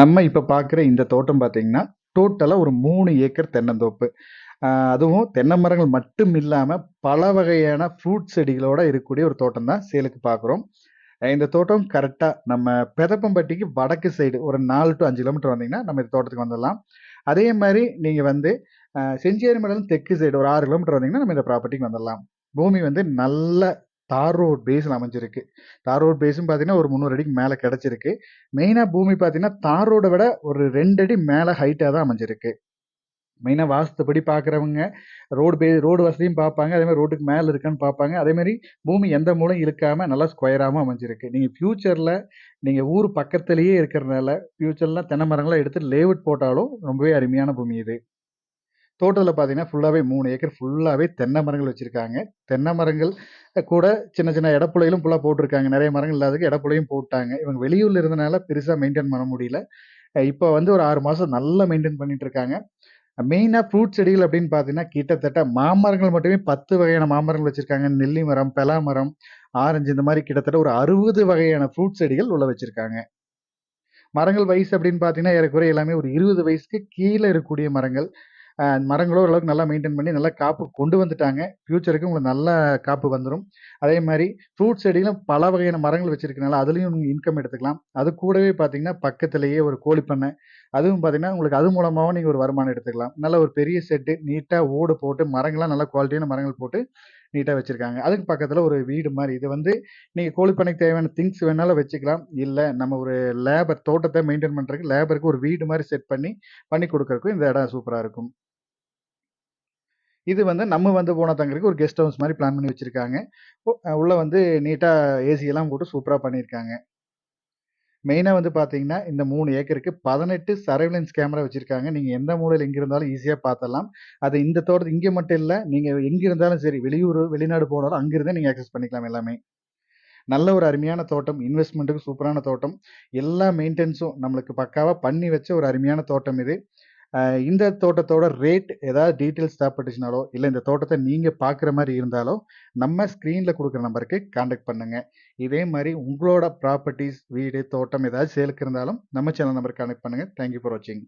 நம்ம இப்போ பார்க்குற இந்த தோட்டம் பார்த்தீங்கன்னா, டோட்டலாக ஒரு மூணு ஏக்கர் தென்னந்தோப்பு. அதுவும் தென்னை மரங்கள் மட்டும் இல்லாமல் பல வகையான ஃப்ரூட் செடிகளோட இருக்கக்கூடிய ஒரு தோட்டம் தான் சேலுக்கு பார்க்குறோம். இந்த தோட்டம் கரெக்டாக நம்ம பெதப்பம்பட்டிக்கு வடக்கு சைடு ஒரு நாலு டூ அஞ்சு கிலோமீட்டர் வந்தீங்கன்னா, நம்ம இந்த தோட்டத்துக்கு வந்துடலாம். அதே மாதிரி நீங்கள் வந்து செஞ்சேரி செஞ்சேரிமலையிலருந்து தெற்கு சைடு ஒரு ஆறு கிலோமீட்டர் வந்தீங்கன்னா, நம்ம இந்த ப்ராப்பர்ட்டிக்கு வந்துடலாம். பூமி வந்து நல்ல தார் ரோட் பேஸில் அமைஞ்சிருக்கு. தார் ரோட் பேஸும் பார்த்தீங்கன்னா, ஒரு 300 அடிக்கு மேலே கிடச்சிருக்கு மெயினாக பூமி பார்த்தீங்கன்னா, தார் ரோடை விட ஒரு ரெண்டு அடி மேலே ஹைட்டாக தான் அமைஞ்சிருக்கு. மெயினாக வாஸ்துப்படி பார்க்குறவங்க, ரோடு பே ரோடு வசதியும் பார்ப்பாங்க. அதேமாதிரி ரோட்டுக்கு மேலே இருக்கான்னு பார்ப்பாங்க. அதேமாதிரி பூமி எந்த மூலையும் இழுக்காமல் நல்லா ஸ்கொயராகவும் அமைஞ்சிருக்கு. நீங்கள் ஃப்யூச்சரில் நீங்கள் ஊர் பக்கத்துலேயே இருக்கிறனால, ஃப்யூச்சர்லாம் தென்னை மரங்கள்லாம் எடுத்து லேவுட் போட்டாலும் ரொம்பவே அருமையான பூமி இது. தோட்டத்தில் பார்த்தீங்கன்னா, ஃபுல்லாகவே மூணு ஏக்கர் ஃபுல்லாகவே தென்னை மரங்கள் வச்சுருக்காங்க தென்னை மரங்கள் கூட சின்ன சின்ன இடப்புலையிலும் ஃபுல்லாக போட்டிருக்காங்க நிறைய மரங்கள் இல்லாததுக்கு இடப்புலையும் போட்டாங்க. இவங்க வெளியூரில் இருந்தனால பெருசாக மெயின்டெயின் பண்ண முடியல. இப்போ வந்து ஒரு ஆறு மாதம் நல்லா மெயின்டைன் பண்ணிட்டு இருக்காங்க. மெயினாக ஃப்ரூட் செடிகள் அப்படின்னு பார்த்தீங்கன்னா, கிட்டத்தட்ட மாமரங்கள் மட்டுமே 10 வகையான மாமரங்கள் வச்சுருக்காங்க நெல்லி மரம், பெலா மரம், ஆரஞ்சு இந்த மாதிரி கிட்டத்தட்ட ஒரு 60 வகையான ஃப்ரூட் செடிகள் உள்ள வச்சுருக்காங்க மரங்கள் வயசு அப்படின்னு பார்த்தீங்கன்னா, ஏறக்குறைய எல்லாமே ஒரு 20 வயசுக்கு கீழே இருக்கக்கூடிய மரங்கள். மரங்களும் ஓரளவுக்கு நல்லா மெயின்டெயின் பண்ணி நல்லா காப்பு கொண்டு வந்துட்டாங்க. ஃபியூச்சருக்கு உங்களுக்கு நல்ல காப்பு வந்துடும் அதே மாதிரி ஃப்ரூட் செடிகளும் பல வகையான மரங்கள் வச்சிருக்கனால, அதுலேயும் நீங்கள் இன்கம் எடுத்துக்கலாம். அது கூடவே பார்த்தீங்கன்னா, பக்கத்திலேயே ஒரு கோழி பண்ணை. அதுவும் பார்த்தீங்கன்னா, உங்களுக்கு அது மூலமாகவும் நீங்கள் ஒரு வருமானம் எடுத்துக்கலாம். நல்ல ஒரு பெரிய செட்டு நீட்டாக ஓடு போட்டு மரங்கள்லாம் நல்ல குவாலிட்டியான மரங்கள் போட்டு நீட்டாக வச்சுருக்காங்க அதுக்கு பக்கத்தில் ஒரு வீடு மாதிரி இது வந்து நீங்கள் கோழிப்பண்ணைக்கு தேவையான திங்ஸ் வேணாலும் வச்சுக்கலாம். இல்லை நம்ம ஒரு லேபர் தோட்டத்தை மெயின்டெயின் பண்ணுறதுக்கு லேபருக்கு ஒரு வீடு மாதிரி செட் பண்ணி, பண்ணி கொடுக்குறதுக்கும் இந்த இடம் சூப்பராக இருக்கும். இது வந்து நம்ம வந்து போனதங்கிறதுக்கு ஒரு கெஸ்ட் ஹவுஸ் மாதிரி பிளான் பண்ணி வச்சிருக்காங்க. உள்ளே உள்ள வந்து நீட்டா ஏசி எல்லாம் போட்டு சூப்பரா பண்ணியிருக்காங்க. மெயினா வந்து பார்த்தீங்கன்னா, இந்த மூணு ஏக்கருக்கு 18 சர்வேலன்ஸ் கேமரா வச்சிருக்காங்க. நீங்க எந்த மூலையில எங்க இருந்தாலும் ஈஸியா பார்த்தலாம் அது இந்த தோட்டத்து இங்கே மட்டும் இல்ல. நீங்க எங்க இருந்தாலும் சரி, வெளியூர் வெளிநாடு போனாலும் அங்கிருந்தே நீங்க ஆக்சஸ் பண்ணிக்கலாம் எல்லாமே. நல்ல ஒரு அருமையான தோட்டம். இன்வெஸ்ட்மெண்ட்டுக்கு சூப்பரான தோட்டம். எல்லா மெயின்டெனன்ஸும் நம்மளுக்கு பக்காவாக பண்ணி வச்ச ஒரு அருமையான தோட்டம் இது. இந்த தோட்டத்தோட ரேட் ஏதாவது டீட்டெயில்ஸ் தேவைப்பட்டுச்சுனாலோ, இல்லை இந்த தோட்டத்தை நீங்கள் பார்க்குற மாதிரி இருந்தாலோ, நம்ம ஸ்க்ரீனில் கொடுக்குற நம்பருக்கு காண்டாக்ட் பண்ணுங்க. இதே மாதிரி உங்களோட ப்ராப்பர்ட்டீஸ், வீடு, தோட்டம் ஏதாவது சேலுக்கு இருந்தாலும் நம்ம சேனல் நம்பருக்கு கனெக்ட் பண்ணுங்க. தேங்க் யூ ஃபார் வாட்சிங்.